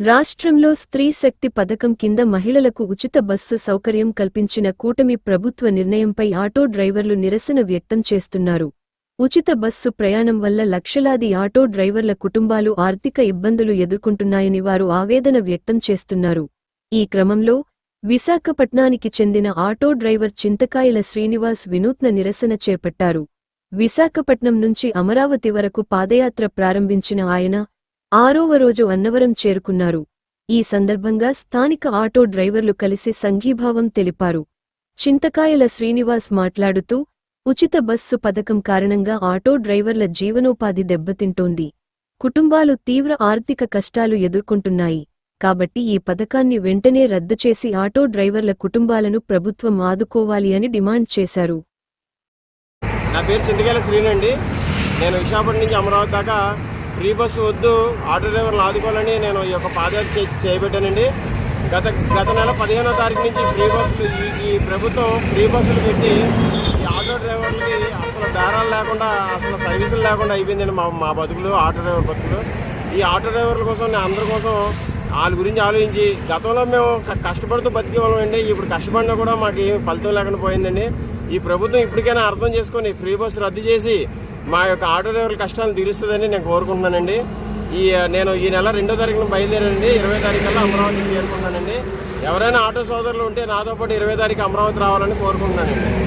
రాష్ట్రంలో స్త్రీ శక్తి పథకం కింద మహిళలకు ఉచిత బస్సు సౌకర్యం కల్పించిన కూటమి ప్రభుత్వ నిర్ణయంపై ఆటో డ్రైవర్లు నిరసన వ్యక్తం చేస్తున్నారు. ఉచిత బస్సు ప్రయాణం వల్ల లక్షలాది ఆటో డ్రైవర్ల కుటుంబాలు ఆర్థిక ఇబ్బందులు ఎదుర్కొంటున్నాయని వారు ఆవేదన వ్యక్తం చేస్తున్నారు. ఈ క్రమంలో విశాఖపట్నానికి చెందిన ఆటో డ్రైవర్ చింతకాయల శ్రీనివాస్ వినూత్న నిరసన చేపట్టారు. విశాఖపట్నం నుంచి అమరావతి వరకు పాదయాత్ర ప్రారంభించిన ఆయన ఆరోవ రోజు అన్నవరం చేరుకున్నారు. ఈ సందర్భంగా స్థానిక ఆటో డ్రైవర్లు కలిసి సంఘీభావం తెలిపారు. చింతకాయల శ్రీనివాస్ మాట్లాడుతూ ఉచిత బస్సు పథకం కారణంగా ఆటో డ్రైవర్ల జీవనోపాధి దెబ్బతింటోంది. కుటుంబాలు తీవ్ర ఆర్థిక కష్టాలు ఎదుర్కొంటున్నాయి. కాబట్టి ఈ పథకాన్ని వెంటనే రద్దు చేసి ఆటో డ్రైవర్ల కుటుంబాలను ప్రభుత్వం ఆదుకోవాలి అని డిమాండ్ చేశారు. నా పేరు చింతకాయల శ్రీనండి నేను విశాఖపట్నం నుంచి అమరావతి దాకా ఫ్రీ బస్సు వద్దు ఆటో డ్రైవర్లు ఆదుకోవాలని నేను ఈ యొక్క పాదయాత్ర చే- చేయబెట్టానండి గత గత నెల పదిహేనో తారీఖు నుంచి ఫ్రీ బస్సులు ఈ ప్రభుత్వం ఫ్రీ బస్సులు పెట్టి ఈ ఆటో డ్రైవర్లకి అసలు బేరాలు లేకుండా అసలు సర్వీసులు లేకుండా అయిపోయిందండి మా మా బతుకులు ఆటో డ్రైవర్ బతుకులు. ఈ ఆటో డ్రైవర్ల కోసం నేను అందరి కోసం వాళ్ళ గురించి ఆలోచించి గతంలో మేము కష్టపడుతూ బతికే వాళ్ళమండి ఇప్పుడు కష్టపడినా కూడా మాకు ఫలితం లేకుండా పోయిందండి. ఈ ప్రభుత్వం ఇప్పటికైనా అర్థం చేసుకొని ఫ్రీ బస్సు రద్దు చేసి మా యొక్క ఆటో డ్రైవర్ల కష్టాలను తీరుస్తుందని నేను కోరుకుంటున్నానండి. ఈ నేను ఈ నెల రెండో తారీఖున బయలుదేరండి ఇరవై తారీఖు కల్లా అమరావతికి చేరుకుంటానండి. ఎవరైనా ఆటో సోదరులు ఉంటే నాతో పాటు ఇరవై తారీఖు అమరావతి రావాలని కోరుకుంటున్నానండి.